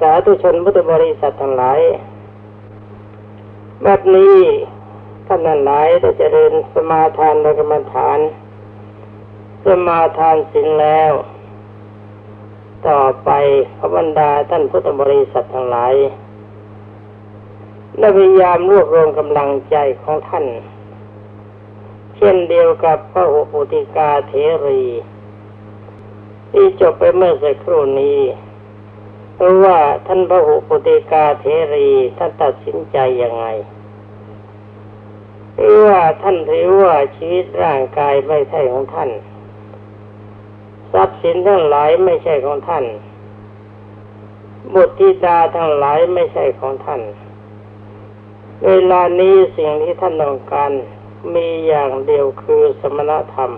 สาธุชนพุทธบริษัททั้งหลายบัดนี้ท่านนั้นหลายได้เจริญสมาทานในกรรมฐาน สมาทานศีลแล้ว ต่อไปพระบรรดาท่านพุทธบริษัททั้งหลายได้พยายามรวบรวมกำลังใจของท่าน เช่นเดียวกับพระหุปุติกาเทรี ที่จบไปเมื่อสักครู่นี้ เพราะว่าท่านพระหุปติกาเทรีท่านตัดสินใจยังไงหรือว่าท่านถือว่าชีวิตร่างกายไม่ใช่ของท่าน ทรัพย์สินทั้งหลายไม่ใช่ของท่านบุตรธิดาทั้งหลายไม่ใช่ของท่าน เวลานี้สิ่งที่ท่านต้องการมีอย่างเดียวคือสมณธรรม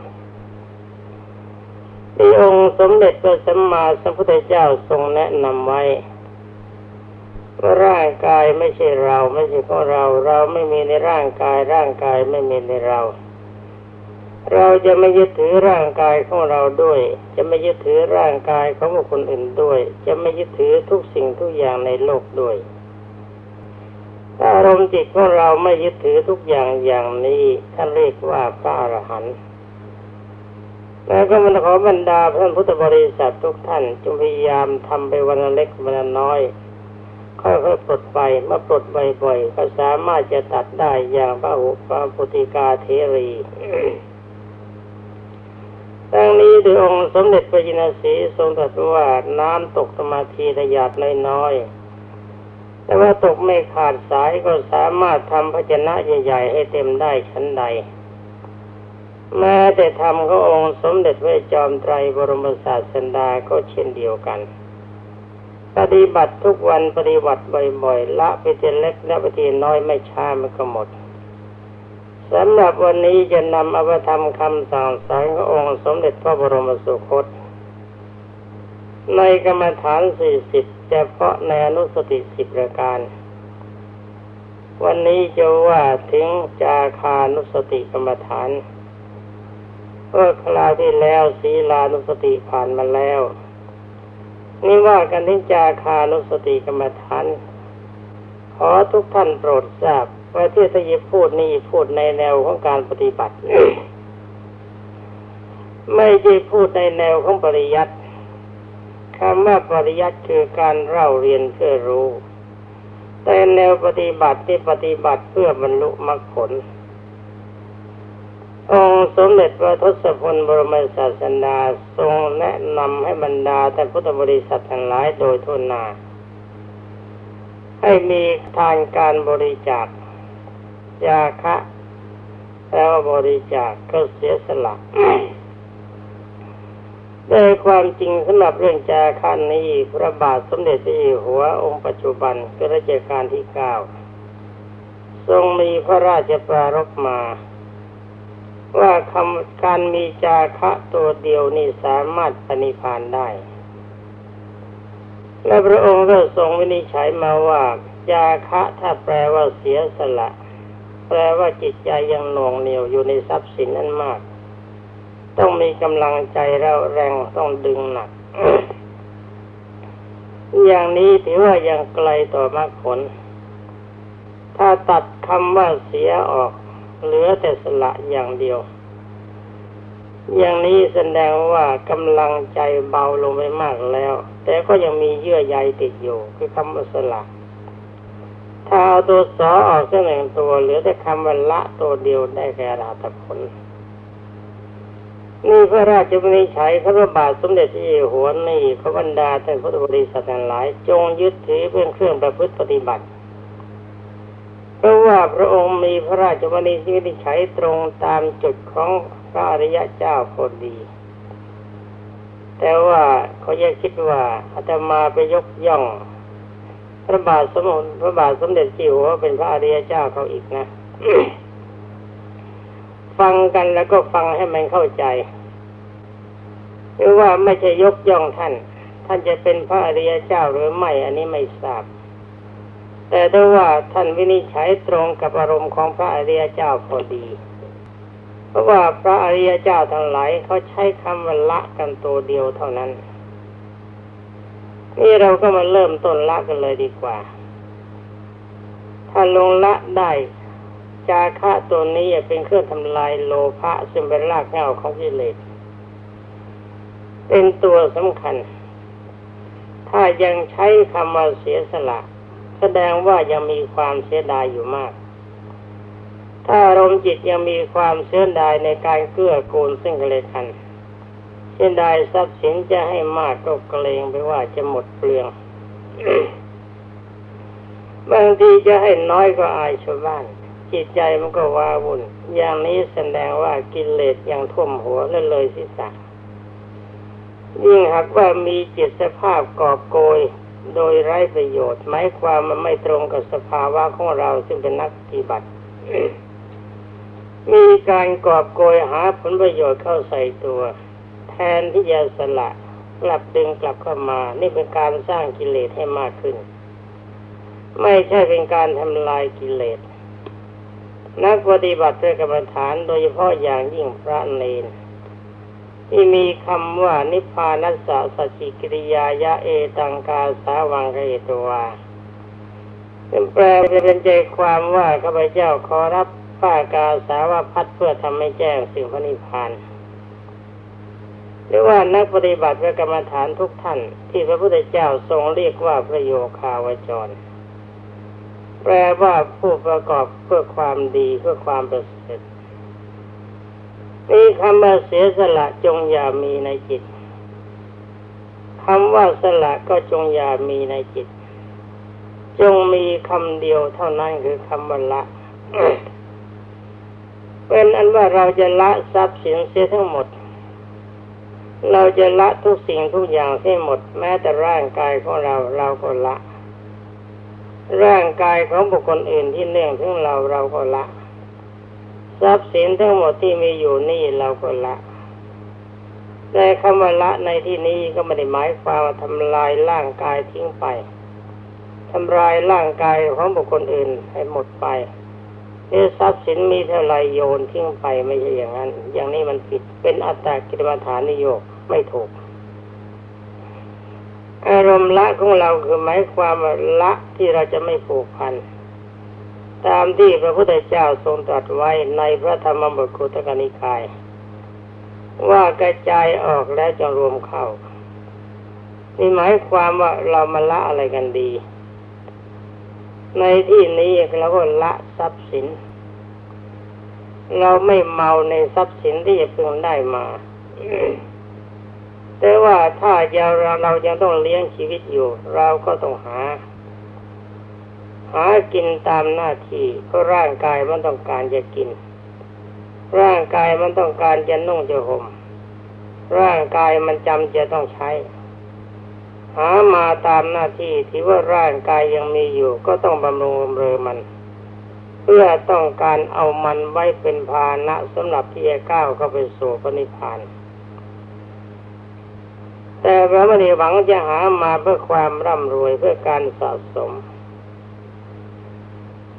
ที่องค์สมเด็จพระสัมมาสัมพุทธเจ้าทรงแนะนำไว้ว่าร่างกายไม่ใช่เรา ไม่ใช่ของเรา เราไม่มีในร่างกาย ร่างกายไม่มีในเรา เราจะไม่ยึดถือร่างกายของเราด้วย จะไม่ยึดถือร่างกายของบุคคลอื่นด้วย จะไม่ยึดถือทุกสิ่งทุกอย่างในโลกด้วยถ้าอารมณ์จิตของเราไม่ยึดถือทุกอย่างอย่างนี้ท่านเรียกว่าพระอรหันต์ แล้วก็มันขอบรรดาท่านพุทธบริษัททุกท่านจงพยายามทำไปวันเล็กวันน้อยค่อยๆปลดไปเมื่อปลดบ่อยๆก็สามารถจะตัดได้อย่างพระหุปปุติกาเทรีดังนี้โดยองค์สมเด็จพระจินสีทรงตรัสว่าน้ำตกสมาธิระยาดน้อยๆ แต่ว่าตกไม่ขาดสายก็สามารถทำภาชนะใหญ่ๆให้เต็มได้ชั้นใด แม้แต่ธรรมขององค์สมเด็จพระจอมไตรบรมศาสดาก็เช่นเดียวกัน ปฏิบัติทุกวันปฏิบัติบ่อยๆละไปทีเล็กและไปทีน้อยไม่ช้ามันก็หมดสำหรับวันนี้จะนำอภิธรรมคำสั่งสอนขององค์สมเด็จพระบรมสุคต ในกรรมฐานสี่สิบเฉพาะในอนุสติสิบประการ วันนี้จะว่าถึงจาคานุสติกรรมฐาน เมื่อคราวที่แล้วศีลานุสติผ่านมาแล้ว นี่ว่ากันที่จาคานุสติกรรมฐานขอทุกท่านโปรดทราบว่าที่ทยิพูดนี่พูดในแนวของการปฏิบัติ ไม่ใช่พูดในแนวของปริยัติคำว่าปริยัติคือการเล่าเรียนเพื่อรู้ แต่แนวปฏิบัติที่ปฏิบัติเพื่อบรรลุมรรคผล องค์สมเด็จพระทศพลบรมศาสดาทรงแนะนำให้บรรดาท่านพุทธบริษัททั้งหลายโดยทุนนา ให้มีทานการบริจาคยาคะแล้วบริจาคก็เสียสละโดยความจริงสำหรับเรื่องจาคันนี้พระบาทสมเด็จพระเจ้าหัวองค์ปัจจุบันก็รัชกาลที่เก้าทรงมีพระราชปรารภมา ว่าคำการมีจาคะตัวเดียวนี่สามารถปณิพานได้ และพระองค์ก็ทรงวินิจฉัยมาว่า จาคะถ้าแปลว่าเสียสละ แปลว่าจิตใจยังหน่วงเหนียวอยู่ในทรัพย์สินนั้นมาก ต้องมีกำลังใจแล้วแรงต้องดึงหนัก อย่างนี้ถือว่ายังไกลต่อมรรคผล ถ้าตัดคำว่าเสียออก เหลือแต่สละอย่างเดียว อย่างนี้แสดงว่ากำลังใจเบาลงไปมากแล้ว แต่ก็ยังมีเยื่อใยติดอยู่ คือคำว่าสละถ้าเอาตัวสอออกสักหนึ่งตัวเหลือแต่คำว่าละตัวเดียวได้แก่ราตผลนี่พระราชบัญชัยพระบาทสมเด็จพระเจ้าหัวนี่พระบรรดาท่านพุทธบริษัททั้งหลาย จงยึดถือเป็นเครื่องประพฤติปฏิบัติ เพราะว่าพระองค์มีพระราชวณิชิวิชัยตรงตามจุดของพระอริยะเจ้าพอดี แต่ว่าเขาแยกคิดว่าอาตมาไปยกย่อง พระบาทสมเด็จพระบาทสมเด็จจิ๋วว่าเป็นพระอริยเจ้าเขาอีกนะ ฟังกันแล้วก็ฟังให้มันเข้าใจหรือว่าไม่ใช่ยกย่องท่าน ท่านจะเป็นพระอริยเจ้าหรือไม่ อันนี้ไม่ทราบ แต่ถ้าว่าท่านวินิจฉัยตรงกับอารมณ์ของพระอริยเจ้าพอดี เพราะว่าพระอริยเจ้าทั้งหลายเขาใช้คำว่าละกันตัวเดียวเท่านั้น นี่เราก็มาเริ่มต้นละกันเลยดีกว่า ถ้าลงละได้จาคะตัวนี้เป็นเครื่องทำลายโลภะซึ่งเป็นรากเหง้าของกิเลสเป็นตัวสำคัญ ถ้ายังใช้คำว่าเสียสละ แสดงว่ายังมีความเสียดายอยู่มาก ถ้าอารมณ์จิตยังมีความเสียดายในการเกื้อกูลซึ่งกันและกันเสียดายทรัพย์สินจะให้มากก็เกรงไปว่าจะหมดเปลืองบางทีจะให้น้อยก็อายชาวบ้าน จิตใจมันก็ว้าวุ่น อย่างนี้แสดงว่ากิเลสยังท่วมหัวและเลยศีรษะยิ่งหากว่ามีจิตสภาพกอบโกย โดยไร้ประโยชน์หมายความมันไม่ตรงกับสภาวะของเราซึ่งเป็นนักปฏิบัติ มีการกอบโกยหาผลประโยชน์เข้าใส่ตัว แทนที่จะสละกลับดึงกลับเข้ามา นี่เป็นการสร้างกิเลสให้มากขึ้น ไม่ใช่เป็นการทำลายกิเลสนักปฏิบัติเพื่อกรรมฐานโดยเฉพาะอย่างยิ่งพระเนน ที่มีคำว่านิพพานัสสะสัจิกิริยายะเอตังกาสาวังเรตวาเป็นแปลเป็นใจความว่าข้าพเจ้าขอรับผ้ากาสาวพัดเพื่อทำให้แจ้งสิ่งพระนิพพานหรือว่านักปฏิบัติพื่อกรรมฐานทุกท่าน ที่พระพุทธเจ้าทรงเรียกว่าพระโยคาวจร แปลว่าผู้ประกอบเพื่อความดีเพื่อความประเสริฐนี่ คำว่าเสียสละจงอย่ามีในจิตคำว่าสละก็จงอย่ามีในจิต จงมีคำเดียวเท่านั้นคือคำว่าละเป็นอันว่าเราจะละทรัพย์สินเสียทั้งหมด เราจะละทุกสิ่งทุกอย่างเสียหมด แม้แต่ร่างกายของเราเราก็ละ ร่างกายของบุคคลอื่นที่เนื่องถึงเราเราก็ละ ทรัพย์สินทั้งหมดที่มีอยู่นี่เราก็ละแต่คำว่าละในที่นี้ก็ไม่ได้หมายความว่าทำลายร่างกายทิ้งไปทำลายร่างกายของบุคคลอื่นให้หมดไปเอทรัพย์สินมีเท่าไรโยนทิ้งไปไม่ใช่อย่างนั้น อย่างนี้มันผิดเป็นอัตตากิรมฐานนิยกไม่ถูก อารมณ์ละของเราคือหมายความว่าละที่เราจะไม่ผูกพัน ตามที่พระพุทธเจ้าทรงตรัสไว้ในพระธรรมบทคุตกนิกาย ว่ากระจายออกแล้วจะรวมเข้านี่หมายความว่าเรามาละอะไรกันดี ในที่นี้เราก็ละทรัพย์สิน เราไม่เมาในทรัพย์สินที่จะเพิ่งได้มา แต่ว่าถ้าเราเรายังต้องเลี้ยงชีวิตอยู่ เราก็ต้องหา หากินตามหน้าที่เพราะร่างกายมันต้องการจะกิน ร่างกายมันต้องการจะนุ่งจะห่มร่างกายมันจำจะต้องใช้ หามาตามหน้าที่ที่ว่าร่างกายยังมีอยู่ ก็ต้องบำรุงบำเรอมัน เพื่อต้องการเอามันไว้เป็นภาณะสำหรับที่จะก้าวเข้าไปสู่พระนิพพานแต่พระมณีหวังจะหามาเพื่อความร่ำรวยเพื่อการสะสม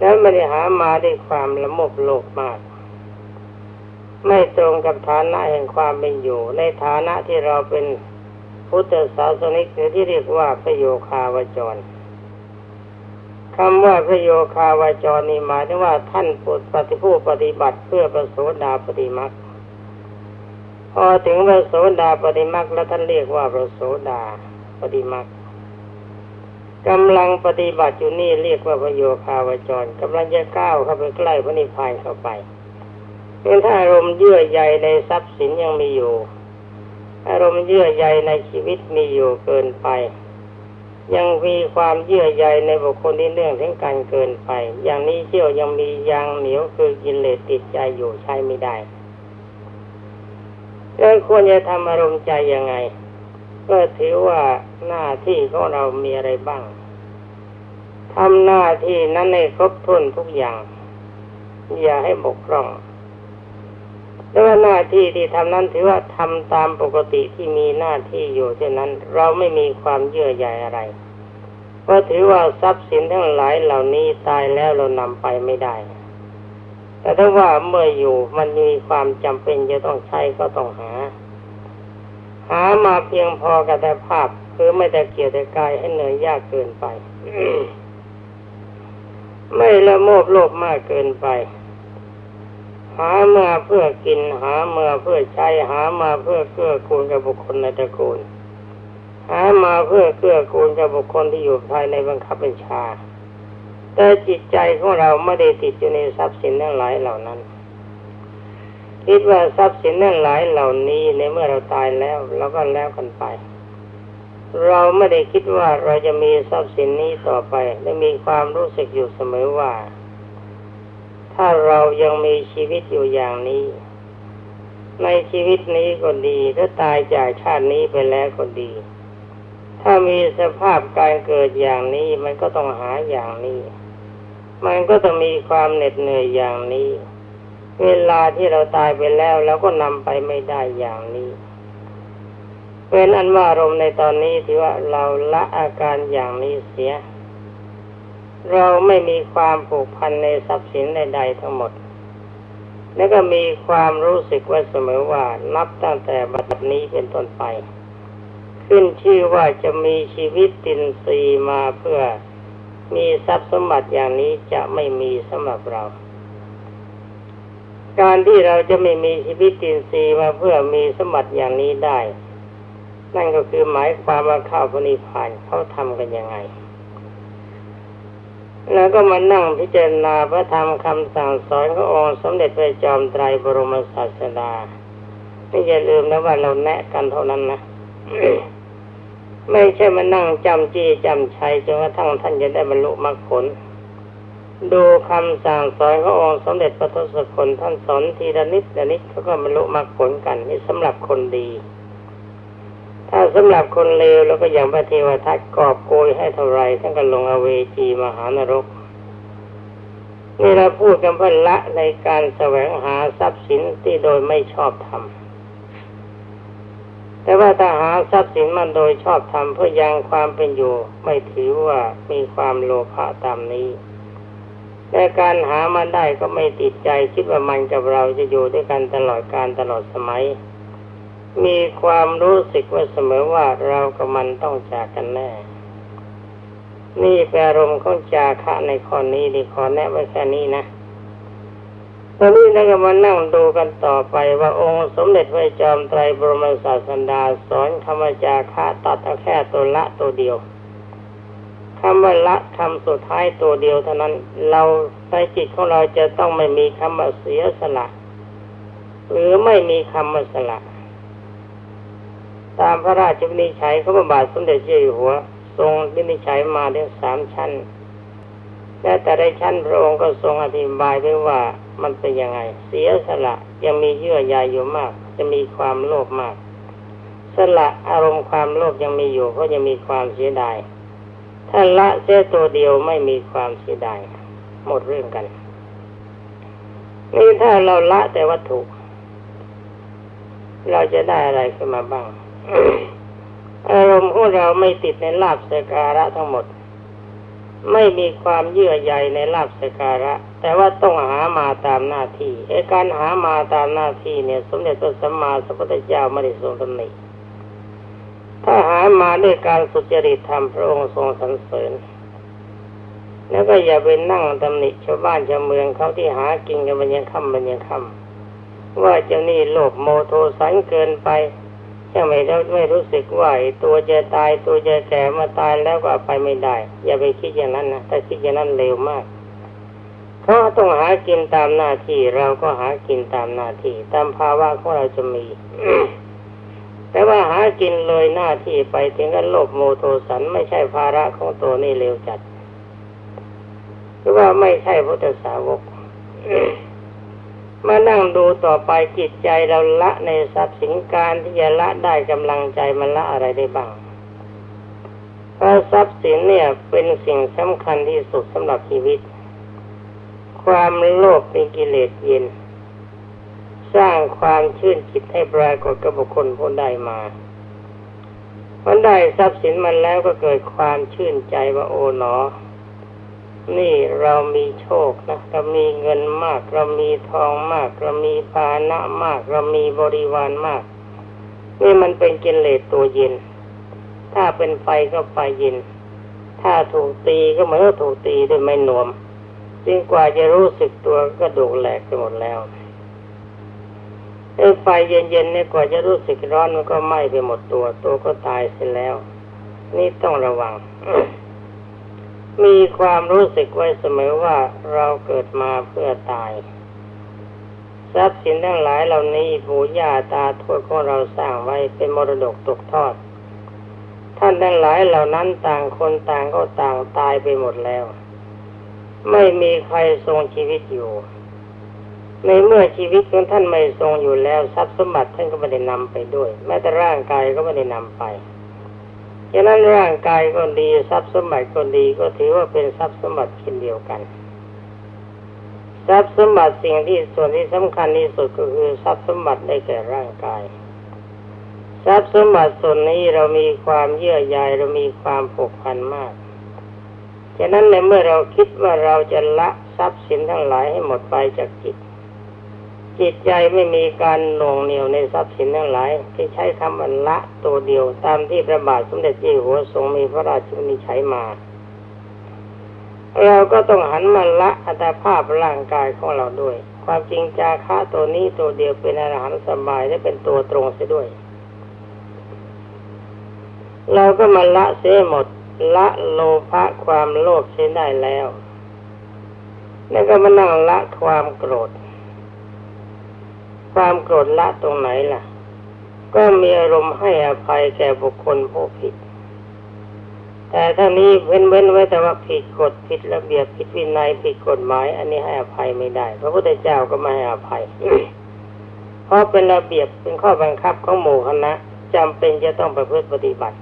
แล้วไม่ได้หามาด้วยความละโมบโลภมาก ไม่ตรงกับฐานะแห่งความเป็นอยู่ ในฐานะที่เราเป็นพุทธศาสนิกหรือที่เรียกว่าพระโยคาวจรคำว่าพระโยคาวจรนี่หมายถึงว่าท่านปฏิผู้ปฏิบัติเพื่อประโสดาปฏิมักพอถึงพระโสดาปฏิมักแล้วท่านเรียกว่าพระโสดาปฏิมัก กำลังปฏิบัติอยู่นี่เรียกว่าพระโยคาวจรกำลังจะก้าวเข้าไปใกล้พระนิพพานเข้าไปเป็นถ้าอารมณ์เยื่อใยในทรัพย์สินยังมีอยู่ อารมณ์เยื่อใยในชีวิตมีอยู่เกินไป ยังมีความเยื่อใยในบุคคลที่เรื่องถึงการเกินไป อย่างนี้เชี่ยวยังมียางเหนียวคือกิเลสติดใจอยู่ใช้ไม่ได้แล้วควรจะทำอารมณ์ใจยังไง ก็ถือว่าหน้าที่ของเรามีอะไรบ้างทำหน้าที่นั้นในครบถ้วนทุกอย่าง อย่าให้บกพร่องแล้วหน้าที่ที่ทำนั้นถือว่าทำตามปกติที่มีหน้าที่อยู่เช่นนั้น เราไม่มีความเยื่อใยอะไรเพราะถือว่าทรัพย์สินทั้งหลายเหล่านี้ตายแล้วเรานำไปไม่ได้ แต่ถ้าว่าเมื่ออยู่มันมีความจำเป็นจะต้องใช้ก็ต้องหา หามาเพียงพอกระแต่ภาพคือไม่แต่เกี่ยรติกายให้เหนื่อยยากเกินไป ไม่ละโมบโลภมากเกินไป หามาเพื่อกินหามาเพื่อใช้หามาเพื่อเกื้อกูลกับบุคคลในตระกูลหามาเพื่อเกื้อกูลกับบุคคลที่อยู่ภายในบังคับบัญชา แต่จิตใจของเราไม่ได้ติดอยู่ในทรัพย์สินทั้งหลายเหล่านั้น คิดว่าทรัพย์สินทั้งหลายเหล่านี้ในเมื่อเราตายแล้วเราก็แล้วกันไป เราไม่ได้คิดว่าเราจะมีทรัพย์สินนี้ต่อไปและมีความรู้สึกอยู่เสมอว่า ถ้าเรายังมีชีวิตอยู่อย่างนี้ ในชีวิตนี้ก็ดีถ้าตายจากชาตินี้ไปแล้วก็ดี ถ้ามีสภาพการเกิดอย่างนี้มันก็ต้องหาอย่างนี้ มันก็ต้องมีความเหน็ดเหนื่อยอย่างนี้ เวลาที่เราตายไปแล้วเราก็นำไปไม่ได้อย่างนี้เป็นอันว่าอารมณ์ในตอนนี้ที่ว่าเราละอาการอย่างนี้เสีย เราไม่มีความผูกพันในทรัพย์สินใดๆทั้งหมด แล้วก็มีความรู้สึกว่าเสมอว่านับตั้งแต่บัดนี้เป็นต้นไป ขึ้นชื่อว่าจะมีชีวิตตินซีมาเพื่อมีทรัพย์สมบัติอย่างนี้จะไม่มีสำหรับเรา การที่เราจะไม่มีชีวิตตินซีมาเพื่อมีสมบัติอย่างนี้ได้ นั่นก็คือหมายความว่าข้าวพนิพพานเขาทำกันยังไง แล้วก็มานั่งพิจารณาพระธรรมคำสั่งสอนขององค์สมเด็จพระจอมไตรบรมศาสดาไม่อย่าลืมนะว่าเราแนะกันเท่านั้นนะไม่ใช่มานั่งจำจี้จำชัยจนกระทั่งท่านจะได้บรรลุมรรคผล ดูคำสั่งสอนขององค์สมเด็จพระทศพลท่านสอนทีละนิดละนิดเขาก็บรรลุมรรคผลกันนี่สำหรับคนดี ถ้าสำหรับคนเลวแล้วก็อย่างพระเทวทัตกอบโกยให้เท่าไรท่านก็ลงอเวจีมหานรกนี่เราพูดกันเพื่อละในการแสวงหาทรัพย์สินที่โดยไม่ชอบทำแต่ว่าถ้าหาทรัพย์สินมันโดยชอบทำเพื่อยังความเป็นอยู่ ไม่ถือว่ามีความโลภะตามนี้ แต่การหามันได้ก็ไม่ติดใจคิดว่ามันกับเราจะอยู่ด้วยกันตลอดการตลอดสมัย มีความรู้สึกว่าเสมอว่าเรากับมันต้องจากกันแน่ นี่แปลอารมณ์ของจาคะในข้อนี้ดีขอแนะไว้แค่นี้นะตอนนี้เราก็มานั่งดูกันต่อไปว่าองค์สมเด็จพระจอมไตรบรมศาสดาสอนคำว่าจาคะตัดเอาแค่ตัวละตัวเดียว คำว่าละคำสุดท้ายตัวเดียวเท่านั้น เราในจิตของเราจะต้องไม่มีคำว่าเสียสละ หรือไม่มีคำว่าสละ ตามพระราชวินิจฉัยของพบาทสมเด็จเจ้าอยู่หัว ทรงวินิจฉัยมาถึงสามชั้นและแต่ในชั้นพระองค์ก็ทรงอธิบายไว้ว่ามันเป็นยังไง เสียสละยังมีเยื่อใยอยู่มาก จะมีความโลภมาก สละอารมณ์ความโลภยังมีอยู่ก็ยังมีความเสียดาย ถ้าละเสียตัวเดียวไม่มีความเสียดายหมดเรื่องกัน นี่ถ้าเราละแต่วัตถุ เราจะได้อะไรขึ้นมาบ้าง อารมณ์ของเราไม่ติดในลาบสการะทั้งหมด ไม่มีความเยื่อใยในลาบสการะ แต่ว่าต้องหามาตามหน้าที่ไอ้การหามาตามหน้าที่เนี่ย สมเด็จพระสัมมาสัมพุทธเจ้าไม่ได้ทรงตำหนิ ถ้าหามาด้วยการสุจริตธรรมพระองค์ทรงสรรเสริญ แล้วก็อย่าไปนั่งตำหนิชาวบ้านชาวเมืองเขาที่หากินกันบันยังค่ำบันยังค่ำว่าเจ้านี่โลภโมโทสันเกินไปจะไม่ได้ไม่รู้สึกว่าตัวจะตายตัวจะแก่มาตายแล้วก็ไปไม่ได้ อย่าไปคิดอย่างนั้นนะถ้าคิดอย่างนั้นเร็วมากเขาต้องหากินตามหน้าที่เราก็หากินตามหน้าที่ ตามภาวะของเราจะมี แต่ว่าหากินเลยหน้าที่ไปถึงกันโลภโมโทสันไม่ใช่ภาระของตัวนี่เร็วจัดหรือว่าไม่ใช่พุทธสาวกมานั่งดูต่อไปจิตใจเราละในทรัพย์สินการที่จะละได้กำลังใจมันละอะไรได้บ้างเพราะทรัพย์สินเนี่ยเป็นสิ่งสำคัญที่สุดสำหรับชีวิต ความโลภเป็นกิเลสเย็น สร้างความชื่นจิตให้ปรากฏกับบุคคลผู้ได้มามันได้ทรัพย์สินมันแล้วก็เกิดความชื่นใจว่าโอ๋หนอ นี่เรามีโชคนะเรามีเงินมาก เรามีทองมาก เรามีภาณะมาก เรามีบริวารมาก นี่มันเป็นกิเลสตัวเย็น ถ้าเป็นไฟก็ไฟเย็น ถ้าถูกตีก็เหมือนถูกตีด้วยไม้นวมจึงกว่าจะรู้สึกตัวก็ดูแหลกไปหมดแล้ว ไอ้ไฟเย็นๆเนี่ยกว่าจะรู้สึกร้อนมันก็ไหม้ไปหมดตัว ตัวก็ตายเสียแล้ว นี่ต้องระวัง มีความรู้สึกไว้เสมอว่าเราเกิดมาเพื่อตาย ทรัพย์สินทั้งหลายเหล่านี้ปู่ย่าตาทวดของเราสร้างไว้เป็นมรดกตกทอด ท่านทั้งหลายเหล่านั้นต่างคนต่างก็ต่างตายไปหมดแล้ว ไม่มีใครทรงชีวิตอยู่ ในเมื่อชีวิตของท่านไม่ทรงอยู่แล้วทรัพย์สมบัติท่านก็ไม่ได้นำไปด้วย แม้แต่ร่างกายก็ไม่ได้นำไปฉะนั้นร่างกายก็ดีทรัพย์สมบัติก็ดีก็ถือว่าเป็นทรัพย์สมบัติเช่นเดียวกันทรัพย์สมบัติสิ่งที่ส่วนที่สำคัญที่สุดก็คือทรัพย์สมบัติได้แก่ร่างกาย ทรัพย์สมบัติส่วนนี้เรามีความเยื่อใยเรามีความผูกพันมากฉะนั้นในเมื่อเราคิดว่าเราจะละทรัพย์สินทั้งหลายให้หมดไปจากจิต จิตใจไม่มีการหน่วงเหนียวในทรัพย์สินทั้งหลาย ที่ใช้คำว่าละตัวเดียวตามที่พระบาทสมเด็จเจ้าอยู่หัวทรงมีพระราชวินิจฉัยมา เราก็ต้องหันมาละอัตภาพร่างกายของเราด้วย ความจริงจาค่าตัวนี้ตัวเดียวเป็นอาหารสบายและเป็นตัวตรงเสียด้วย เราก็มาละเสียหมดละโลภะความโลภเสียได้แล้ว แล้วก็มานั่งละความโกรธ ความโกรธละตรงไหนล่ะ ก็มีอารมณ์ให้อภัยแก่บุคคลผู้ผิด แต่ถ้านี้เว้นเว้นไว้แต่ว่าผิดกฎผิดระเบียบผิดวินัยผิดกฎหมาย อันนี้ให้อภัยไม่ได้ พระพุทธเจ้าก็ไม่ให้อภัย เพราะเป็นระเบียบเป็นข้อบังคับของหมู่คณะจำเป็นจะต้องประพฤติปฏิบัติ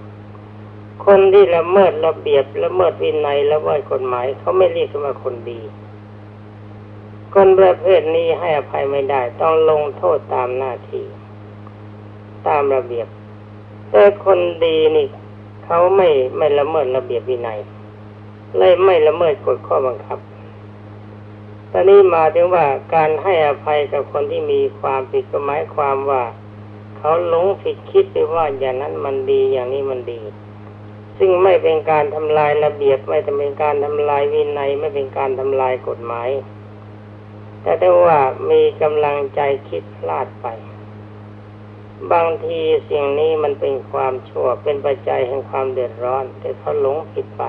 คนที่ละเมิดระเบียบละเมิดวินัยละเมิดกฎหมายเขาไม่เรียกว่าคนดี คนประเภทนี้ให้อภัยไม่ได้ ต้องลงโทษตามหน้าที่ ตามระเบียบ แต่คนดีนี่เขาไม่ไม่ละเมิดระเบียบวินัยเลยไม่ละเมิดกฎข้อบังคับ ตอนนี้มาถึงว่าการให้อภัยกับคนที่มีความผิดก็หมายความว่า เขาหลงผิดคิดไปว่าอย่างนั้นมันดีอย่างนี้มันดี ซึ่งไม่เป็นการทำลายระเบียบไม่เป็นการทำลายวินัย ไม่เป็นการทำลายกฎหมาย แต่ได้ว่ามีกำลังใจคิดพลาดไป บางทีสิ่งนี้มันเป็นความชั่วเป็นปัจจัยแห่งความเดือดร้อน แต่เขาหลงผิดไป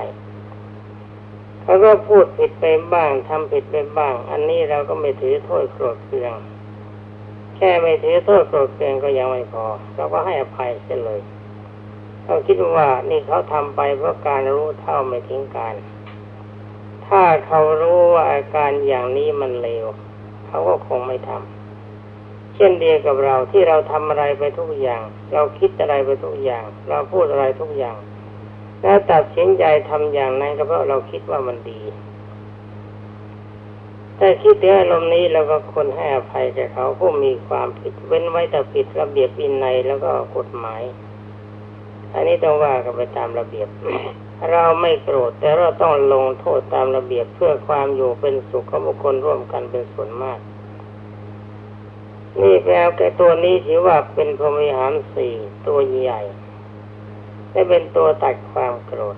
เขาก็พูดผิดไปบ้างทำผิดไปบ้าง อันนี้เราก็ไม่ถือโทษโกรธเคือง แค่ไม่ถือโทษโกรธเคืองก็ยังไม่พอเราก็ให้อภัยเสียเลยเขาคิดว่านี่เขาทำไปเพราะการรู้เท่าไม่ถึงการ ถ้าเขารู้ว่าอาการอย่างนี้มันเลว เขาก็คงไม่ทำ เช่นเดียวกับเราที่เราทำอะไรไปทุกอย่าง เราคิดอะไรไปทุกอย่าง เราพูดอะไรทุกอย่าง แล้วตัดสินใจทำอย่างนั้นก็เพราะเราคิดว่ามันดีแต่คิดถึงอารมณ์นี้เราก็คนให้อภัยแก่เขาผู้มีความผิดเว้นไว้แต่ผิดระเบียบวินัยแล้วก็กฎหมาย อันนี้ต้องว่ากันไปตามระเบียบ เราไม่โกรธแต่เราต้องลงโทษตามระเบียบเพื่อความอยู่เป็นสุขของบุคคลร่วมกันเป็นส่วนมาก นี่แปลแก่ตัวนี้ถือว่าเป็นพรหมิหารสี่ตัวใหญ่และเป็นตัวตัดความโกรธ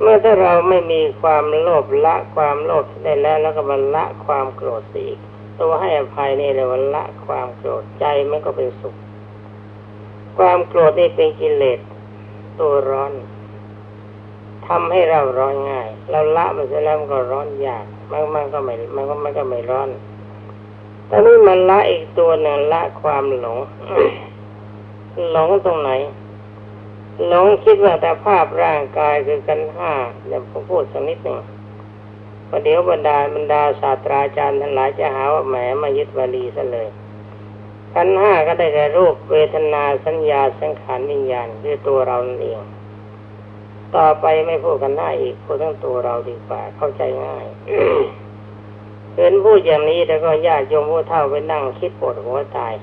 เมื่อถ้าเราไม่มีความโลภละความโลภได้แล้ว แล้วก็มาละความโกรธสีกตัวให้อภัยนี่เลยว่าละความโกรธใจมันก็เป็นสุข ความโกรธนี่เป็นกิเลสตัวร้อน ทำให้เราร้อนง่าย เราละมันเสร็จแล้วมันก็ร้อนยากมันมันก็ไม่มันก็มันก็ไม่ร้อนตอนนี้มันละอีกตัวหนึ่งละความหลง หลงตรงไหน หลงคิดว่าแต่ภาพร่างกายคือกันห้าเดี๋ยวผมพูดสักนิดหนึ่งประเดี๋ยวบรรดาบรรดาศาสตราจารย์ทั้งหลายจะหาว่าแหมมายึดวลีซะเลยขันห้าก็ได้แก่รูปเวทนาสัญญาสังขารวิญญาณคือตัวเราเอง ต่อไปไม่พูดกันหน้าอีกพูดทั้งตัวเราดีกว่า เข้าใจง่ายเห็นพูดอย่างนี้แล้วก็ญาติโยมผู้เฒ่าไปนั่งคิดปวดหัวตาย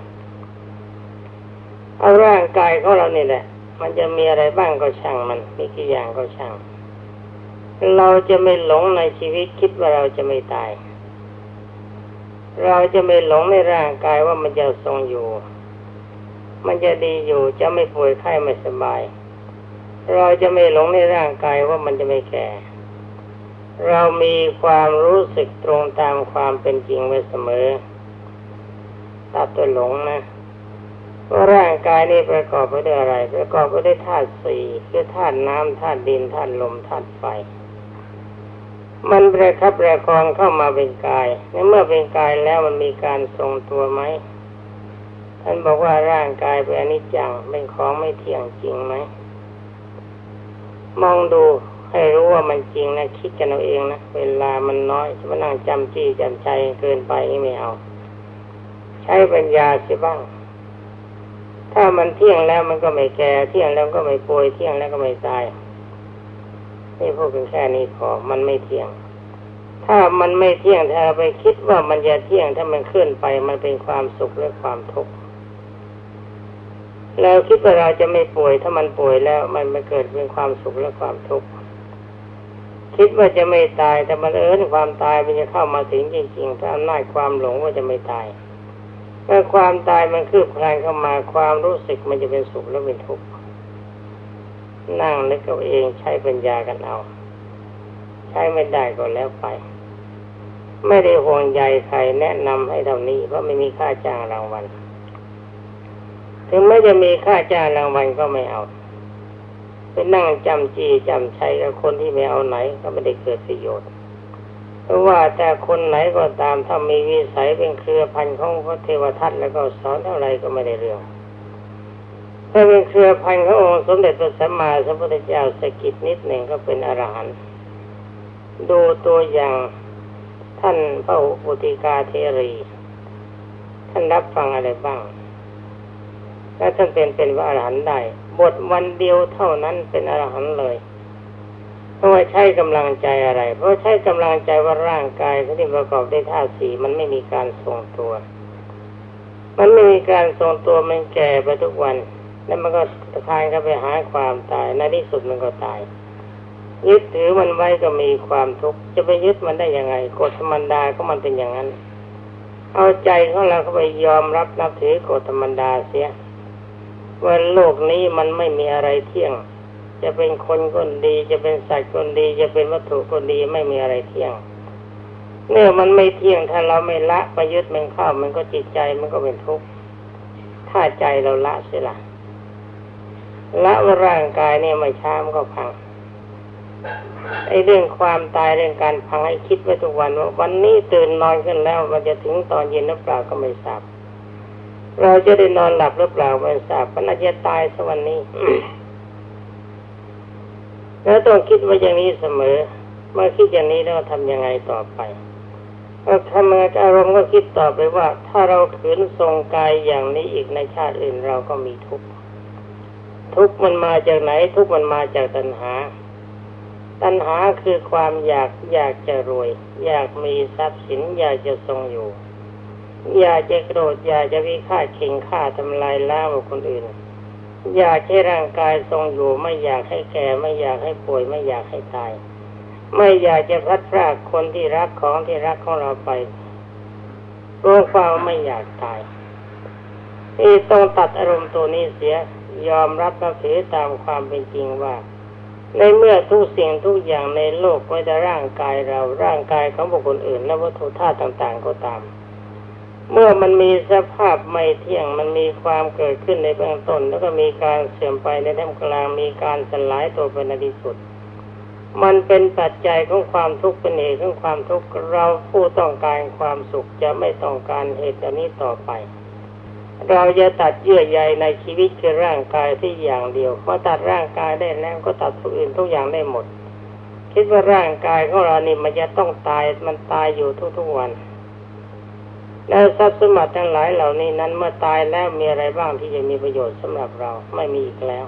เอาร่างกายของเรานี่แหละ มันจะมีอะไรบ้างก็ช่างมัน มีกี่อย่างก็ช่าง เราจะไม่หลงในชีวิตคิดว่าเราจะไม่ตาย เราจะไม่หลงในร่างกายว่ามันจะทรงอยู่ มันจะดีอยู่จะไม่ป่วยไข้ไม่สบาย เราจะไม่หลงในร่างกายว่ามันจะไม่แก่ เรามีความรู้สึกตรงตามความเป็นจริงไว้เสมอตัดตัวหลงนะว่าร่างกายนี้ประกอบไปด้วยอะไร ประกอบไปด้วยธาตุสี่คือธาตุน้ำธาตุดินธาตุลมธาตุไฟ มันประคับประคองเข้ามาเป็นกายในเมื่อเป็นกายแล้วมันมีการทรงตัวไหมท่านบอกว่าร่างกายเป็นอนิจจังเป็นของไม่เที่ยงจริงไหม มองดูให้รู้ว่ามันจริงนะคิดกันเอาเองนะเวลามันน้อยจะมานั่งจำจี้จำใจเกินไปไม่เอา ใช้ปัญญาสิบ้าง ถ้ามันเที่ยงแล้วมันก็ไม่แก่เที่ยงแล้วก็ไม่ป่วยเที่ยงแล้วก็ไม่ตายนี่พูดกันแค่นี้พอมันไม่เที่ยง ถ้ามันไม่เที่ยงถ้าไปคิดว่ามันจะเที่ยงถ้ามันเคลื่อนไปมันเป็นความสุขหรือความทุกข์ เราคิดว่าเราจะไม่ป่วย ถ้ามันป่วยแล้ว มันมาเกิดเป็นความสุขและความทุกข์คิดว่าจะไม่ตายแต่มันเอิญความตายมันจะเข้ามาถึงจริงๆถ้าอำนาจความหลงว่าจะไม่ตายเมื่อความตายมันคืบคลานเข้ามาความรู้สึกมันจะเป็นสุขและเป็นทุกข์นั่งนึกเอาเองใช้ปัญญากันเอา ใช้ไม่ได้ก็แล้วไป ไม่ได้ห่วงใยใครแนะนำให้เท่านี้เพราะไม่มีค่าจ้างรางวัล ถึงแม้จะมีค่าจ้างรางวัลก็ไม่เอาไปนั่งจำจีจำชัยกับคนที่ไม่เอาไหนก็ไม่ได้เกิดประโยชน์เพราะว่าแต่คนไหนก็ตามถ้ามีวิสัยเป็นเครือพันธุ์ของพระเทวทัตแล้วก็สอนเท่าไรก็ไม่ได้เรื่องถ้าเป็นเครือพันธุ์ขององค์สมเด็จพระสัมมาสัมพุทธเจ้าสกิดนิดหนึ่งก็เป็นอรหันต์ดูตัวอย่างท่านพระอุติกาเทรี ท่านรับฟังอะไรบ้าง แล้วท่านเป็นเป็นพระอรหันต์ได้บทวันเดียวเท่านั้นเป็นอรหันต์เลยเพราะว่าใช้กำลังใจอะไร เพราะใช้กำลังใจว่าร่างกายที่ประกอบด้วยธาตุสีมันไม่มีการทรงตัว มันไม่มีการทรงตัวมันแก่ไปทุกวัน แล้วมันก็ตะคายก็ไปหาความตายในที่สุดมันก็ตาย ยึดถือมันไว้ก็มีความทุกข์จะไปยึดมันได้ยังไงกฎธรรมดาก็มันเป็นอย่างนั้น เอาใจของเราเข้าไปยอมรับนับถือกฎธรรมดาเสีย ว่าโลกนี้มันไม่มีอะไรเที่ยง จะเป็นคนก็ดี จะเป็นสัตว์ก็ดี จะเป็นวัตถุก็ดีไม่มีอะไรเที่ยงเมื่อมันไม่เที่ยงถ้าเราไม่ละไปยึดมันเข้ามันก็จิตใจมันก็เป็นทุกข์ถ้าใจเราละเสียละละว่าร่างกายเนี่ยไม่ช้ามันก็พังไอ้เรื่องความตายเรื่องการพังให้คิดไว้ทุกวันว่าวันนี้ตื่นนอนขึ้นแล้ว มันจะถึงตอนเย็นหรือเปล่าก็ไม่ทราบ เราจะได้นอนหลับหรือเปล่าไม่ทราบมันอาจะตายสักวันนี้แล้วต้องคิดว่าอย่างนี้เสมอ เมื่อคิดอย่างนี้แล้วทำยังไงต่อไปก็ทำงานอารมณ์ก็คิดต่อไปว่า ถ้าเราขืนทรงกายอย่างนี้อีกในชาติอื่นเราก็มีทุกข์ทุกข์มันมาจากไหน ทุกข์มันมาจากตัณหา ตัณหาคือความอยากอยากจะรวย อยากมีทรัพย์สินอยากจะทรงอยู่ อยากจะโกรธอยากจะวิฆาตเข่งฆ่าทำลายล้างคนอื่น อยากให้ร่างกายทรงอยู่ไม่อยากให้แก่ไม่อยากให้ป่วยไม่อยากให้ตาย ไม่อยากจะพัดพรากคนที่รักของที่รักของเราไปรู้ความไม่อยากตายนี่ต้องตัดอารมณ์ตัวนี้เสียยอมรับนับถือตามความเป็นจริงว่า ในเมื่อทุกสิ่งทุกอย่างในโลกไม่ได้ร่างกายเราร่างกายของบุคคลอื่น และวัตถุธาตุต่าง ๆ ก็ตาม เมื่อมันมีสภาพไม่เที่ยง มันมีความเกิดขึ้นในเบื้องต้น แล้วก็มีการเสื่อมไปในท่ามกลาง มีการสลายตัวเป็นในที่สุด มันเป็นปัจจัยของความทุกข์เป็นเหตุของความทุกข์ เราผู้ต้องการความสุขจะไม่ต้องการเหตุนี้ต่อไป เราจะตัดเยื่อใยในชีวิตคือร่างกายที่อย่างเดียวพอตัดร่างกายได้แล้วก็ตัดทุกอื่นทุกอย่างได้หมด คิดว่าร่างกายของเรานี่มันจะต้องตาย มันตายอยู่ทุกๆวัน แล้วทรัพย์สมบัติทั้งหลายเหล่านี้นั้นเมื่อตายแล้วมีอะไรบ้างที่จะมีประโยชน์สำหรับเราไม่มีอีกแล้ว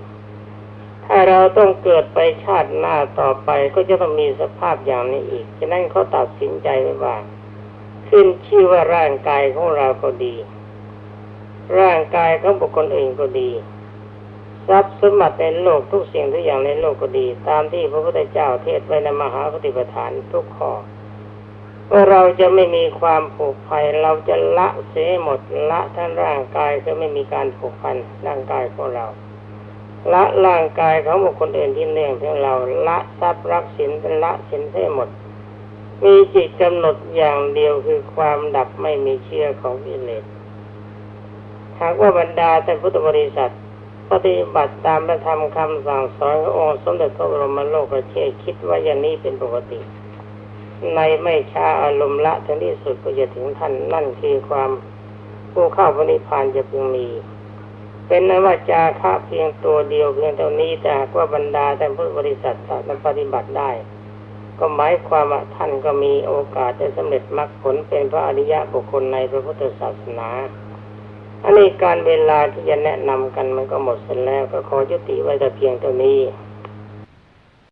ถ้าเราต้องเกิดไปชาติหน้าต่อไปก็จะต้องมีสภาพอย่างนี้อีกฉะนั้นเขาตัดสินใจไว้ว่าขึ้นชื่อว่าร่างกายของเราก็ดี ร่างกายของบุคคลอื่นก็ดีทรัพย์สมบัติในโลกทุกสิ่งทุกอย่างในโลกก็ดี ตามที่พระพุทธเจ้าเทศไว้ในมหาปฏิปทานทุกข้อ เราจะไม่มีความผูกพันเราจะละเสียหมดละทั้งร่างกายก็ไม่มีการผูกพันร่างกายของเรา ละร่างกายของบุคคลอื่นที่เนื่องถึงเราละทรัพย์รักสินละสินให้หมด มีจิตกำหนดอย่างเดียวคือความดับไม่มีเชื่อของกิเลสหากว่าบรรดาแต่พุทธบริษัทปฏิบัติตามพระธรรมคำสั่งสอนขององค์สมเด็จพระบรมโลกเชษคิดว่าอย่างนี้เป็นปกติ ในไม่ช้าอารมณ์ละถึงที่สุดก็จะถึงท่านนั่นคือความผู้เข้าพระนิพพานจะพึงมี เป็นนว่าจาคะเพียงตัวเดียวเพียงเท่านี้แต่หากว่าบรรดาแต่พุทธบริษัทสามารถปฏิบัติได้ ก็หมายความว่าท่านก็มีโอกาสจะสำเร็จมรรคผลเป็นพระอริยะบุคคลในพระพุทธศาสนาอันนี้การเวลาที่จะแนะนำกันมันก็หมดสร็จแล้วก็ขอยุติไว้แต่เพียงเท่านี้